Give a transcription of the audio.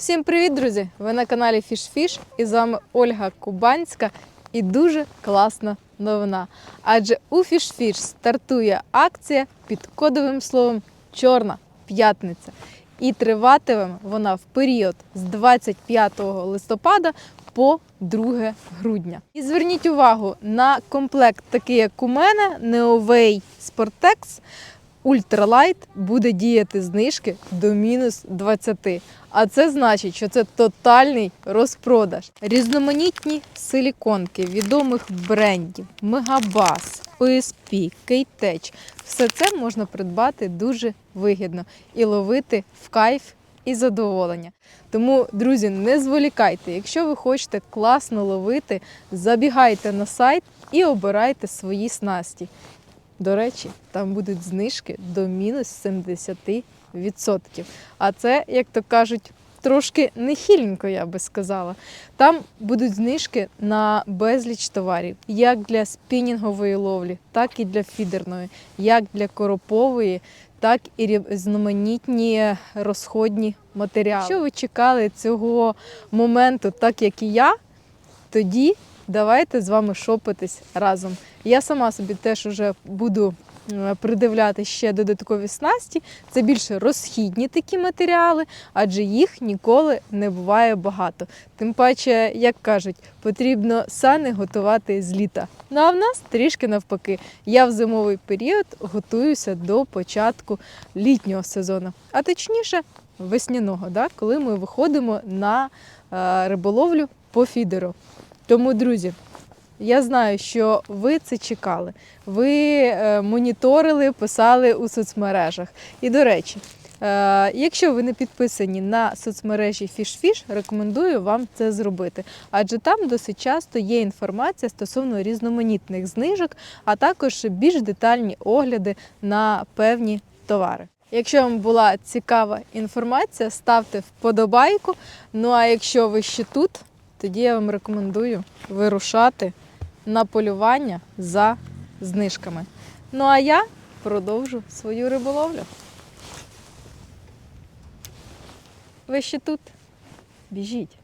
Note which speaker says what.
Speaker 1: Всім привіт, друзі! Ви на каналі Fish і з вами Ольга Кубанська і дуже класна новина. Адже у Fish стартує акція під кодовим словом Чорна п'ятниця. І триватиме вона в період з 25 листопада по 2 грудня. І зверніть увагу на комплект, такий як у мене, Neoway Sportex Ультралайт буде діяти знижки до мінус 20. А це значить, що це тотальний розпродаж. Різноманітні силіконки відомих брендів, Мегабас, OSP, Кейтеч. Все це можна придбати дуже вигідно і ловити в кайф і задоволення. Тому, друзі, не зволікайте. Якщо ви хочете класно ловити, забігайте на сайт і обирайте свої снасті. До речі, там будуть знижки до мінус 70%. А це, як то кажуть, трошки нехиленько, я би сказала. Там будуть знижки на безліч товарів, як для спінінгової ловлі, так і для фідерної, як для коропової, так і різноманітні розходні матеріали. Якщо ви чекали цього моменту, так як і я, тоді давайте з вами шопитись разом. Я сама собі теж вже буду е, придивляти ще додаткові снасті. Це більше розхідні такі матеріали, адже їх ніколи не буває багато. Тим паче, як кажуть, потрібно сани готувати з літа. Ну а в нас трішки навпаки. Я в зимовий період готуюся до початку літнього сезону, а точніше весняного, да, коли ми виходимо на е, риболовлю по фідеру. Тому, друзі, я знаю, що ви це чекали. Ви е, моніторили, писали у соцмережах. І до речі, е, якщо ви не підписані на соцмережі FishFish, рекомендую вам це зробити. Адже там досить часто є інформація стосовно різноманітних знижок, а також більш детальні огляди на певні товари. Якщо вам була цікава інформація, ставте вподобайку. Ну а якщо ви ще тут, тоді я вам рекомендую вирушати на полювання за знижками. Ну а я продовжу свою риболовлю. Ви ще тут? Біжіть.